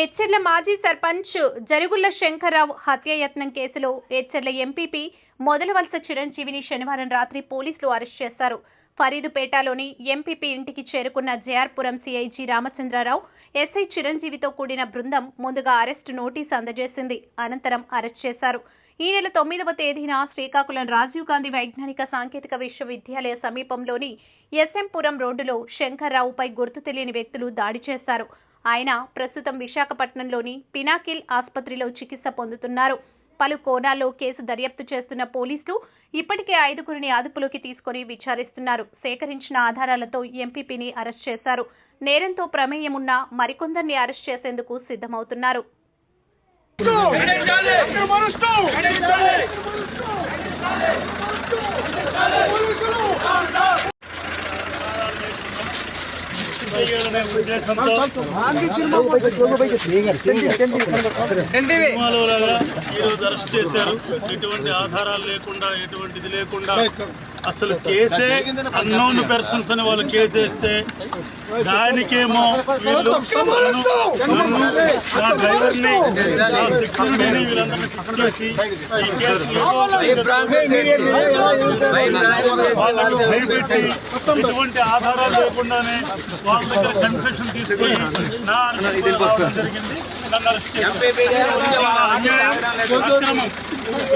ఎచ్చెర్ల మాజీ సర్పంచ్ జరుగుళ్ళ శంకర్రావు హత్యాయత్నం కేసులో ఎచ్చెర్ల ఎంపీపీ మొదలవలస చిరంజీవిని శనివారం రాత్రి పోలీసులు అరెస్ట్ చేశారు. ఫరీదుపేటలోని ఎంపీపీ ఇంటికి చేరుకున్న JRPuram CI G Ramachandrarao SI చిరంజీవితో కూడిన బృందం ముందుగా అరెస్టు నోటీసు అందజేసింది. అనంతరం అరెస్ట్ చేశారు. ఈ నెల తొమ్మిదవ తేదీన శ్రీకాకుళం రాజీవ్ గాంధీ వైజ్ఞానిక సాంకేతిక విశ్వవిద్యాలయ సమీపంలోని ఎస్ఎంపురం రోడ్డులో శంకర్రావుపై గుర్తు తెలియని వ్యక్తులు దాడి చేశారు. ఆయన ప్రస్తుతం విశాఖపట్నంలోని పినాకిల్ ఆసుపత్రిలో చికిత్స పొందుతున్నారు. పలు కోణాల్లో కేసు దర్యాప్తు చేస్తున్న పోలీసులు ఇప్పటికే ఐదుగురిని అదుపులోకి తీసుకుని విచారిస్తున్నారు. సేకరించిన ఆధారాలతో ఎంపీపీని అరెస్ట్ చేశారు. నేరంతో ప్రమేయం ఉన్న మరికొందరిని అరెస్ట్ చేసేందుకు సిద్ధమవుతున్నారు. సినిమాలో లాగా ఈరోజు అరెస్ట్ చేశారు. ఎటువంటి ఆధారాలు లేకుండా ఎటువంటిది లేకుండా అసలు కేసే అన్నోన్ పర్సన్స్ అని వాళ్ళు కేసు వేస్తే దానికేమో వీళ్ళు నా డ్రైవర్ని నా సెక్యూరిటీని వీళ్ళందరినీ ఫిక్స్ చేసి ఈ కేసు వాళ్ళకు భయపెట్టి ఎటువంటి ఆధారాలు లేకుండానే వాళ్ళ దగ్గర కన్ఫెషన్ తీసుకొని నా జరిగింది. నన్ను అరెస్ట్ చేశారు. అన్యాయం, అక్రమం.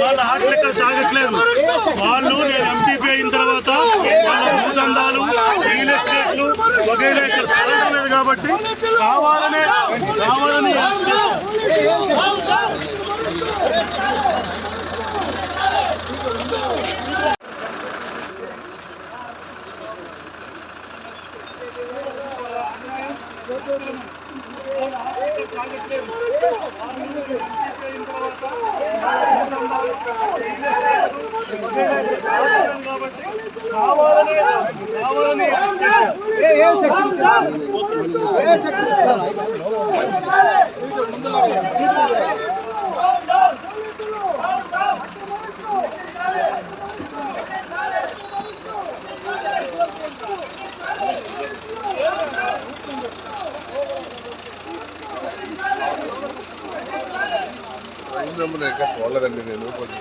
వాళ్ళ ఆటలు ఇక్కడ తాగట్లేదు వాళ్ళు వగైరా ఇక్కడ సాగడం లేదు కాబట్టి కావాలనే కావాలని కావాలనే కావాలని నెంబర్ ఇంకా చూడలేదండి నేను. కొంచెం